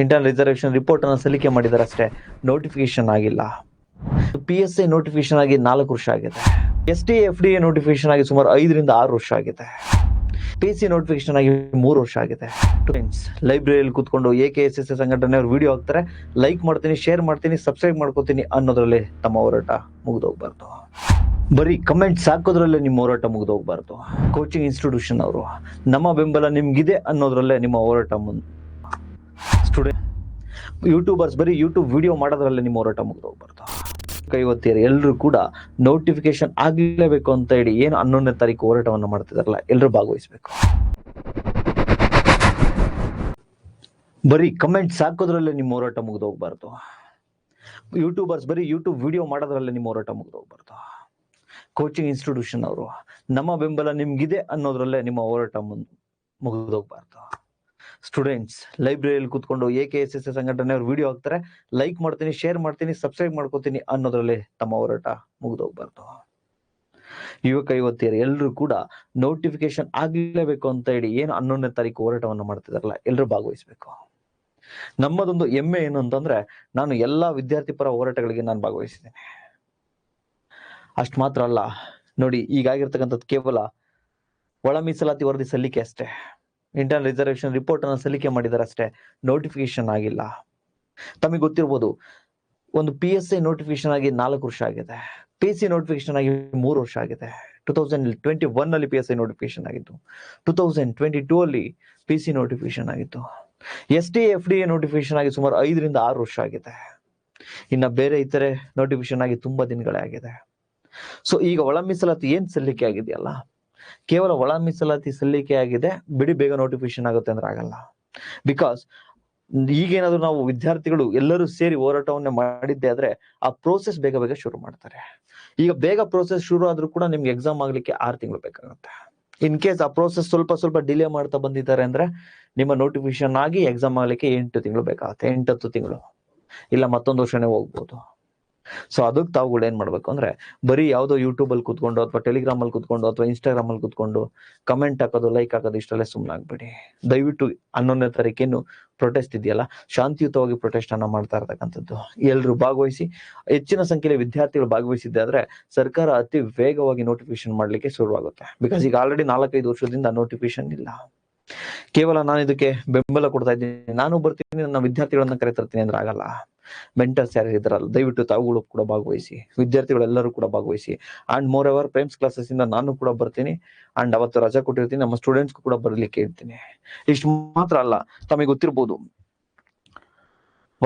Internal reservation report ಅನ್ನು ಸಲ್ಲಿಕೆ ಮಾಡಿದ್ದಾರೆ ಅಷ್ಟೇ ನೋಟಿಫಿಕೇಶನ್ ಆಗಿಲ್ಲ. ಪಿ ಎಸ್ ಐ ನೋಟಿಫಿಕೇಶನ್ ಆಗಿ ನಾಲ್ಕು ವರ್ಷ ಆಗಿದೆ. S T F D A notification ಆಗಿ ಸುಮಾರು ಐದರಿಂದ ಆರು ವರ್ಷ ಆಗಿದೆ. ಪಿ ಸಿ ನೋಟಿಫಿಕೇಶನ್ ಆಗಿ ಮೂರು ವರ್ಷ ಆಗಿದೆ. ಫ್ರೆಂಡ್ಸ್ ಲೈಬ್ರರಿಯಲ್ಲಿ ಕೂತ್ಕೊಂಡು ಎ ಕೆ ಎಸ್ ಎಸ್ ಸಂಘಟನೆ ಅವ್ರು ವಿಡಿಯೋ ಹಾಕ್ತಾರೆ. ಲೈಕ್ ಮಾಡ್ತೀನಿ ಶೇರ್ ಮಾಡ್ತೀನಿ ಸಬ್ಸ್ಕ್ರೈಬ್ ಮಾಡ್ಕೋತೀನಿ ಅನ್ನೋದ್ರಲ್ಲಿ ತಮ್ಮ ಹೋರಾಟ ಮುಗಿದೋಗ್ಬಾರ್ದು. ಬರೀ ಕಮೆಂಟ್ಸ್ ಹಾಕೋದ್ರಲ್ಲೇ ನಿಮ್ಮ ಹೋರಾಟ ಮುಗಿದೋಗ್ಬಾರ್ದು. ಕೋಚಿಂಗ್ ಇನ್ಸ್ಟಿಟ್ಯೂಷನ್ ಅವರು, ನಮ್ಮ ಬೆಂಬಲ ನಿಮ್ಗಿದೆ ಅನ್ನೋದ್ರಲ್ಲೇ ನಿಮ್ಮ ಹೋರಾಟ ಮುಂದೆ ಸ್ಟೂಡೆಂಟ್ ಯೂಟ್ಯೂಬರ್ಸ್ ಬರೀ ಯೂಟ್ಯೂಬ್ ವಿಡಿಯೋ ಮಾಡೋದ್ರಲ್ಲೇ ನಿಮ್ಮ ಹೋರಾಟ ಮುಗಿದೋಗ್ಬಾರ್ದು. ಕೈವತ್ತಿಯರು ಎಲ್ಲರೂ ಕೂಡ ನೋಟಿಫಿಕೇಶನ್ ಆಗಲೇಬೇಕು ಅಂತ ಹೇಳಿ ಏನು ಹನ್ನೊಂದನೇ ತಾರೀಕು ಹೋರಾಟವನ್ನು ಮಾಡ್ತಿದಾರಲ್ಲ ಎಲ್ಲರೂ ಭಾಗವಹಿಸಬೇಕು. ಬರೀ ಕಮೆಂಟ್ಸ್ ಹಾಕೋದ್ರಲ್ಲೇ ನಿಮ್ಮ ಹೋರಾಟ ಮುಗಿದೋಗ್ಬಾರ್ದು. ಯೂಟ್ಯೂಬರ್ಸ್ ಬರೀ ಯೂಟ್ಯೂಬ್ ವಿಡಿಯೋ ಮಾಡೋದ್ರಲ್ಲೇ ನಿಮ್ಮ ಹೋರಾಟ ಮುಗಿದೋಗ್ಬಾರ್ದು. ಕೋಚಿಂಗ್ ಇನ್ಸ್ಟಿಟ್ಯೂಷನ್ ಅವರು, ನಮ್ಮ ಬೆಂಬಲ ನಿಮ್ಗಿದೆ ಅನ್ನೋದ್ರಲ್ಲೇ ನಿಮ್ಮ ಹೋರಾಟ ಮುಂದೆ ಮುಗಿದೋಗ್ಬಾರ್ದು. ಸ್ಟೂಡೆಂಟ್ಸ್ ಲೈಬ್ರರಿಯಲ್ಲಿ ಕೂತ್ಕೊಂಡು ಎ ಕೆ ಎಸ್ ಎಸ್ ಸಂಘಟನೆ ಅವ್ರು ವಿಡಿಯೋ ಹಾಕ್ತಾರೆ. ಲೈಕ್ ಮಾಡ್ತೀನಿ ಶೇರ್ ಮಾಡ್ತೀನಿ ಸಬ್ಸ್ಕ್ರೈಬ್ ಮಾಡ್ಕೋತೀನಿ ಅನ್ನೋದ್ರಲ್ಲಿ ತಮ್ಮ ಹೋರಾಟ ಮುಗಿದೋಗ್ಬಾರ್ದು. ಯುವಕ, ಯುವತಿಯರು ಎಲ್ಲರೂ ಕೂಡ ನೋಟಿಫಿಕೇಶನ್ ಆಗ್ಲೇಬೇಕು ಅಂತ ಹೇಳಿ ಏನು ಹನ್ನೊಂದನೇ ತಾರೀಕು ಹೋರಾಟವನ್ನು ಮಾಡ್ತಿದಾರಲ್ಲ ಎಲ್ಲರೂ ಭಾಗವಹಿಸಬೇಕು. ನಮ್ಮದೊಂದು ಹೆಮ್ಮೆ ಏನು ಅಂತಂದ್ರೆ, ನಾನು ಎಲ್ಲಾ ವಿದ್ಯಾರ್ಥಿ ಪರ ಹೋರಾಟಗಳಿಗೆ ನಾನು ಭಾಗವಹಿಸಿದ್ದೇನೆ. ಅಷ್ಟು ಮಾತ್ರ ಅಲ್ಲ, ನೋಡಿ ಈಗಾಗಿರ್ತಕ್ಕಂಥದ್ದು ಕೇವಲ ಒಳ ಮೀಸಲಾತಿ ವರದಿ ಸಲ್ಲಿಕೆ ಅಷ್ಟೇ. ಇಂಟರ್ನಲ್ ರಿಸರ್ವೇಶನ್ ರಿಪೋರ್ಟ್ ಅನ್ನು ಸಲ್ಲಿಕೆ ಮಾಡಿದ್ದಾರೆ ಅಷ್ಟೇ. ನೋಟಿಫಿಕೇಶನ್ ಆಗಿಲ್ಲ. ತಮಗೆ ಗೊತ್ತಿರ್ಬೋದು, ಒಂದು ಪಿ ಎಸ್ ಐ ನೋಟಿಫಿಕೇಶನ್ ಆಗಿ ನಾಲ್ಕು ವರ್ಷ ಆಗಿದೆ. ಪಿ ಸಿ ನೋಟಿಫಿಕೇಶನ್ ಆಗಿ ಮೂರು ವರ್ಷ ಆಗಿದೆ. ಟೂ ತೌಸಂಡ್ ಟ್ವೆಂಟಿ ಒನ್ ಅಲ್ಲಿ ಪಿ ಎಸ್ ಐ ನೋಟಿಫಿಕೇಶನ್ ಆಗಿತ್ತು ಟೂ ತೌಸಂಡ್ ಟ್ವೆಂಟಿ ಟೂ ಅಲ್ಲಿ ಪಿ ಸಿ ನೋಟಿಫಿಕೇಶನ್ ಆಗಿತ್ತು S D F D A notification ಆಗಿ ಸುಮಾರು ಐದರಿಂದ ಆರು ವರ್ಷ ಆಗಿದೆ. ಇನ್ನು ಬೇರೆ ಇತರೆ ನೋಟಿಫಿಕೇಶನ್ ಆಗಿ ತುಂಬಾ ದಿನಗಳೇ ಆಗಿದೆ. ಸೊ ಈಗ ಒಳ ಮೀಸಲಾತಿ ಏನ್ ಸಲ್ಲಿಕೆ ಆಗಿದೆಯಲ್ಲ? ಕೇವಲ ಒಳ ಮೀಸಲಾತಿ ಸಲ್ಲಿಕೆ ಆಗಿದೆ, ಬಿಡಿ ಬೇಗ ನೋಟಿಫಿಕೇಶನ್ ಆಗುತ್ತೆ ಅಂದ್ರೆ ಆಗಲ್ಲ. ಬಿಕಾಸ್ ಈಗೇನಾದ್ರು ನಾವು ವಿದ್ಯಾರ್ಥಿಗಳು ಎಲ್ಲರೂ ಸೇರಿ ಹೋರಾಟವನ್ನೇ ಮಾಡಿದ್ದೆ ಆದ್ರೆ ಆ ಪ್ರೋಸೆಸ್ ಬೇಗ ಬೇಗ ಶುರು ಮಾಡ್ತಾರೆ. ಈಗ ಬೇಗ ಪ್ರೋಸೆಸ್ ಶುರು ಆದ್ರೂ ಕೂಡ ನಿಮ್ಗೆ ಎಕ್ಸಾಮ್ ಆಗ್ಲಿಕ್ಕೆ ಆರು ತಿಂಗಳು ಬೇಕಾಗುತ್ತೆ. ಇನ್ ಕೇಸ್ ಆ ಪ್ರೋಸೆಸ್ ಸ್ವಲ್ಪ ಸ್ವಲ್ಪ ಡಿಲೇ ಮಾಡ್ತಾ ಬಂದಿದ್ದಾರೆ ಅಂದ್ರೆ ನಿಮ್ಮ ನೋಟಿಫಿಕೇಶನ್ ಆಗಿ ಎಕ್ಸಾಮ್ ಆಗ್ಲಿಕ್ಕೆ ಎಂಟು ತಿಂಗಳು ಬೇಕಾಗುತ್ತೆ, ಎಂಟತ್ತು ತಿಂಗಳು. ಇಲ್ಲ ಮತ್ತೊಂದು ವರ್ಷನೇ ಹೋಗ್ಬೋದು. ಸೊ ಅದಕ್ಕೆ ತಾವುಗಳು ಏನ್ ಮಾಡ್ಬೇಕು ಅಂದ್ರೆ, ಬರೀ ಯಾವುದೋ ಯೂಟ್ಯೂಬ್ ಅಲ್ಲಿ ಕುತ್ಕೊಂಡು ಅಥವಾ ಟೆಲಿಗ್ರಾಮ್ ಅಲ್ಲಿ ಕುತ್ಕೊಂಡು ಅಥವಾ ಇನ್ಸ್ಟಾಗ್ರಾಮ್ ಅಲ್ಲಿ ಕುತ್ಕೊಂಡು ಕಮೆಂಟ್ ಹಾಕೋದು ಲೈಕ್ ಹಾಕೋದು ಇಷ್ಟಲ್ಲೇ ಸುಮ್ಮನೆ ಆಗ್ಬೇಡಿ. ದಯವಿಟ್ಟು ಹನ್ನೊಂದನೇ ತಾರೀಕೇನು ಪ್ರೊಟೆಸ್ಟ್ ಇದೆಯಲ್ಲ, ಶಾಂತಿಯುತವಾಗಿ ಪ್ರೊಟೆಸ್ಟ್ ಅನ್ನ ಮಾಡ್ತಾ ಇರ್ತಕ್ಕಂಥದ್ದು. ಎಲ್ರು ಭಾಗವಹಿಸಿ, ಹೆಚ್ಚಿನ ಸಂಖ್ಯೆಯಲ್ಲಿ ವಿದ್ಯಾರ್ಥಿಗಳು ಭಾಗವಹಿಸಿದ್ದೆ ಆದ್ರೆ ಸರ್ಕಾರ ಅತಿ ವೇಗವಾಗಿ ನೋಟಿಫಿಕೇಶನ್ ಮಾಡ್ಲಿಕ್ಕೆ ಶುರುವಾಗುತ್ತೆ. ಬಿಕಾಸ್ ಈಗ ಆಲ್ರೆಡಿ ನಾಲ್ಕೈದು ವರ್ಷದಿಂದ ನೋಟಿಫಿಕೇಶನ್ ಇಲ್ಲ. ಕೇವಲ ನಾನು ಇದಕ್ಕೆ ಬೆಂಬಲ ಕೊಡ್ತಾ ಇದ್ದೀನಿ. ನಾನು ಬರ್ತೀನಿ, ನನ್ನ ವಿದ್ಯಾರ್ಥಿಗಳನ್ನ ಕರೆತರ್ತೀನಿ ಅಂದ್ರೆ ಆಗಲ್ಲ. ಮೆಂಟರ್ಸ್ ಯಾರು ಇದ್ರಲ್ಲ ದಯವಿಟ್ಟು ತಾವುಗಳು ಕೂಡ ಭಾಗವಹಿಸಿ, ವಿದ್ಯಾರ್ಥಿಗಳೆಲ್ಲರೂ ಕೂಡ ಭಾಗವಹಿಸಿ. And moreover Prem's classes ಇಂದ ನಾನು ಕೂಡ ಬರ್ತೀನಿ. ಅಂಡ್ ಅವತ್ತು ರಜಾ ಕೊಟ್ಟಿರ್ತೀನಿ. ನಮ್ಮ ಸ್ಟೂಡೆಂಟ್ಸ್ ಕೂಡ ಬರ್ಲಿಕ್ಕೆ ಹೇಳ್ತೀನಿ. ಇಷ್ಟು ಮಾತ್ರ ಅಲ್ಲ, ತಮಗೆ ಗೊತ್ತಿರ್ಬೋದು.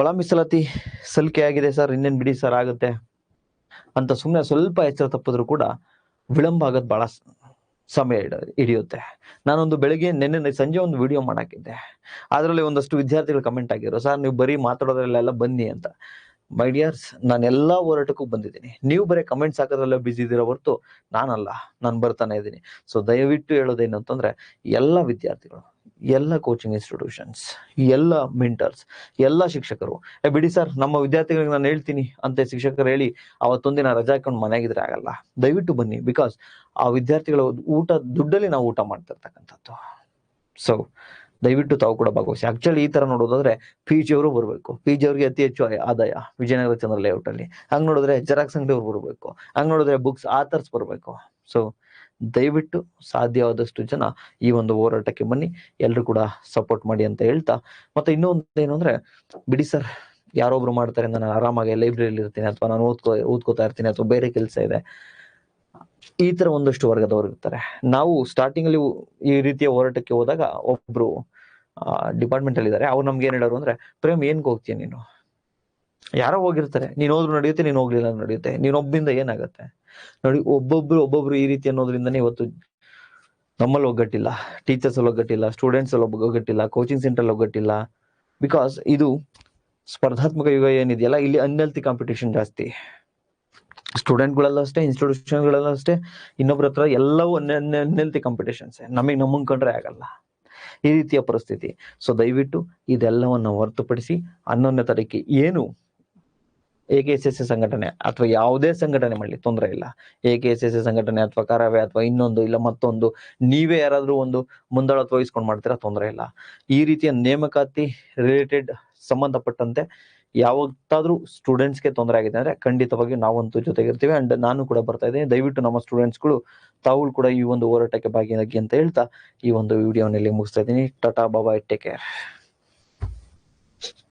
ಒಳ ಮೀಸಲಾತಿ ಸಲ್ಲಿಕೆ ಆಗಿದೆ ಸರ್, ಇನ್ನೇನ್ ಬಿಡಿ ಸರ್, ಆಗುತ್ತೆ? ಅಂತ ಸುಮ್ಮನೆ ಸ್ವಲ್ಪ ಎಚ್ಚರ ತಪ್ಪಿದ್ರು ಕೂಡ ವಿಳಂಬ ಆಗೋದು ಬಹಳ ಸಮಯ ಹಿಡ- ಹಿಡಿಯುತ್ತೆ. ನಾನೊಂದು ಬೆಳಿಗ್ಗೆ ನಿನ್ನೆ ಸಂಜೆ ಒಂದು ವಿಡಿಯೋ ಮಾಡಾಕಿದ್ದೆ. ಅದರಲ್ಲಿ ಒಂದಷ್ಟು ವಿದ್ಯಾರ್ಥಿಗಳು ಕಮೆಂಟ್ ಆಗಿರೋ ಸರ್, ನೀವು ಬರೀ ಮಾತಾಡೋದ್ರಲ್ಲೆಲ್ಲ ಬನ್ನಿ ಅಂತ. ಮೈ ಡಿಯರ್ಸ್ ನಾನು ಎಲ್ಲಾ ಹೋರಾಟಕ್ಕೂ ಬಂದಿದ್ದೀನಿ. ನೀವು ಬರೀ ಕಮೆಂಟ್ಸ್ ಹಾಕೋದ್ರಲ್ಲ ಬಿಸಿ ಇದ್ದೀರೋ ಹೊರತು ನಾನಲ್ಲ, ನಾನು ಬರ್ತಾನೆ ಇದ್ದೀನಿ. ಸೊ ದಯವಿಟ್ಟು ಹೇಳೋದೇನು ಅಂತಂದ್ರೆ ಎಲ್ಲ ವಿದ್ಯಾರ್ಥಿಗಳು ಎಲ್ಲ ಕೋಚಿಂಗ್ ಇನ್ಸ್ಟಿಟ್ಯೂಷನ್ಸ್ ಎಲ್ಲ ಮಿಂಟರ್ಸ್ ಎಲ್ಲ ಶಿಕ್ಷಕರು. ಏ, ಬಿಡಿ ಸರ್ ನಮ್ಮ ವಿದ್ಯಾರ್ಥಿಗಳಿಗೆ ನಾನು ಹೇಳ್ತೀನಿ ಅಂತ ಶಿಕ್ಷಕರು ಹೇಳಿ ಅವತ್ತೊಂದಿನ ರಜಾ ಹಾಕೊಂಡು ಮನೆಯಾಗಿದ್ರೆ ಆಗಲ್ಲ. ದಯವಿಟ್ಟು ಬನ್ನಿ ಬಿಕಾಸ್ ಆ ವಿದ್ಯಾರ್ಥಿಗಳ ಊಟ, ದುಡ್ಡಲ್ಲಿ ನಾವು ಊಟ ಮಾಡ್ತಿರ್ತಕ್ಕಂಥದ್ದು. ಸೊ ದಯವಿಟ್ಟು ತಾವು ಕೂಡ ಭಾಗವಹಿಸಿ. ಆಕ್ಚುಲಿ ಈ ತರ ನೋಡೋದಾದ್ರೆ ಪಿ ಜಿ ಅವರು ಬರಬೇಕು. ಪಿ ಜಿ ಅವ್ರಿಗೆ ಅತಿ ಹೆಚ್ಚು ಆದಾಯ ವಿಜಯನಗರ ಚಂದ್ರ ಲೇಔಟ್ ಅಲ್ಲಿ. ಹಂಗ್ ನೋಡಿದ್ರೆ ಜೆರಾಕ್ಸ್ ಅಂಗಡಿ ಅವ್ರು ಬರಬೇಕು. ಹಂಗ್ ನೋಡಿದ್ರೆ ಬುಕ್ಸ್ ಆಥರ್ಸ್ ಬರಬೇಕು. ಸೊ ದಯವಿಟ್ಟು ಸಾಧ್ಯವಾದಷ್ಟು ಜನ ಈ ಒಂದು ಹೋರಾಟಕ್ಕೆ ಬನ್ನಿ. ಎಲ್ರು ಕೂಡ ಸಪೋರ್ಟ್ ಮಾಡಿ ಅಂತ ಹೇಳ್ತಾ. ಮತ್ತೆ ಇನ್ನೊಂದು ಏನು ಅಂದ್ರೆ, ಬಿಡಿ ಸರ್ ಯಾರೊಬ್ರು ಮಾಡ್ತಾರೆ ನಾನು ಆರಾಮಾಗಿ ಲೈಬ್ರರಿಯಲ್ಲಿ ಇರ್ತೀನಿ ಅಥವಾ ನಾನು ಓದ್ಕೋ, ಓದ್ಕೋತಾ ಇರ್ತೀನಿ ಅಥವಾ ಬೇರೆ ಕೆಲಸ ಇದೆ. ಈ ತರ ಒಂದಷ್ಟು ವರ್ಗದವರು ಇರ್ತಾರೆ. ನಾವು ಸ್ಟಾರ್ಟಿಂಗ್ ಅಲ್ಲಿ ಈ ರೀತಿಯ ಹೋರಾಟಕ್ಕೆ ಹೋದಾಗ ಒಬ್ರು ಡಿಪಾರ್ಟ್ಮೆಂಟ್ ಅಲ್ಲಿ ಇದ್ದಾರೆ ಅವ್ರು ನಮ್ಗೆ ಏನ್ ಹೇಳೋರು ಅಂದ್ರೆ, ಪ್ರೇಮ್, ಏನ್ಗೆ ಹೋಗ್ತೀಯ ನೀನು? ಯಾರೋ ಹೋಗಿರ್ತಾರೆ. ನೀನ್ ಹೋದ್ರು ನಡೆಯುತ್ತೆ, ನೀನ್ ಹೋಗ್ಲಿಲ್ಲ ನಡೆಯುತ್ತೆ. ನೀನ್ ಒಬ್ಬಿಂದ ಏನಾಗತ್ತೆ? ನೋಡಿ, ಒಬ್ಬೊಬ್ರು ಒಬ್ಬೊಬ್ರು ಈ ರೀತಿ ಅನ್ನೋದ್ರಿಂದನೇ ಇವತ್ತು ನಮ್ಮಲ್ಲಿ ಒಗ್ಗಟ್ಟಿಲ್ಲ. ಟೀಚರ್ಸ್ ಅಲ್ಲಿ ಒಗ್ಗಟ್ಟಿಲ್ಲ ಸ್ಟೂಡೆಂಟ್ಸ್ ಅಲ್ಲಿ ಒಗ್ಗಟ್ಟಿಲ್ಲ ಕೋಚಿಂಗ್ ಸೆಂಟರ್ ಅಲ್ಲಿ ಒಗ್ಗಟ್ಟಿಲ್ಲ. ಬಿಕಾಸ್ ಇದು ಸ್ಪರ್ಧಾತ್ಮಕ ಯುಗ ಏನಿದೆಯಲ್ಲ, ಇಲ್ಲಿ ಅನ್ಹೆಲ್ತಿ ಕಾಂಪಿಟೇಷನ್ ಜಾಸ್ತಿ. ಸ್ಟೂಡೆಂಟ್ಗಳೆಲ್ಲ ಅಷ್ಟೇ ಇನ್ಸ್ಟಿಟ್ಯೂಷನ್ಗಳೆಲ್ಲ ಅಷ್ಟೇ, ಇನ್ನೊಬ್ರ ಹತ್ರ ಎಲ್ಲವೂ ಅನ್ಹೆಲ್ತಿ ಕಾಂಪಿಟೇಷನ್ಸ್ ನಮಗೆ ನಮ್ಮಂಗ್ ಕಂಡ್ರೆ ಆಗಲ್ಲ. ಈ ರೀತಿಯ ಪರಿಸ್ಥಿತಿ. ಸೊ ದಯವಿಟ್ಟು ಇದೆಲ್ಲವನ್ನು ಹೊರತುಪಡಿಸಿ ಹನ್ನೊಂದನೇ ತಾರೀಕು ಏನು ಎ ಕೆ ಎಸ್ ಸಂಘಟನೆ ಅಥವಾ ಯಾವುದೇ ಸಂಘಟನೆ ಮಾಡಲಿ, ತೊಂದರೆ ಇಲ್ಲ. ಎ ಕೆ ಎಸ್ ಎಸ್ ಸಂಘಟನೆ ಅಥವಾ ಕರಾವೆ ಅಥವಾ ಇನ್ನೊಂದು ಇಲ್ಲ ಮತ್ತೊಂದು, ನೀವೇ ಯಾರಾದರೂ ಒಂದು ಮುಂದಾಳತ್ವ ವಹಿಸ್ಕೊಂಡು ಮಾಡ್ತೀರಾ, ತೊಂದರೆ ಇಲ್ಲ. ಈ ರೀತಿಯ ನೇಮಕಾತಿ ರಿಲೇಟೆಡ್ ಸಂಬಂಧಪಟ್ಟಂತೆ ಯಾವತ್ತಾದ್ರೂ ಸ್ಟೂಡೆಂಟ್ಸ್ಗೆ ತೊಂದರೆ ಆಗಿದೆ ಅಂದ್ರೆ ಖಂಡಿತವಾಗಿ ನಾವಂತೂ ಜೊತೆಗಿರ್ತೀವಿ. ಅಂಡ್ ನಾನು ಕೂಡ ಬರ್ತಾ ಇದ್ದೀನಿ. ದಯವಿಟ್ಟು ನಮ್ಮ ಸ್ಟೂಡೆಂಟ್ಸ್ಗಳು ತಾವು ಕೂಡ ಈ ಒಂದು ಹೋರಾಟಕ್ಕೆ ಭಾಗಿಯಾಗಿ ಅಂತ ಹೇಳ್ತಾ ಈ ಒಂದು ವಿಡಿಯೋನಲ್ಲಿ ಮುಗಿಸ್ತಾ ಇದ್ದೀನಿ. ಟಟಾ ಬಾಬಾ ಟೇಕ್ ಕೇರ್.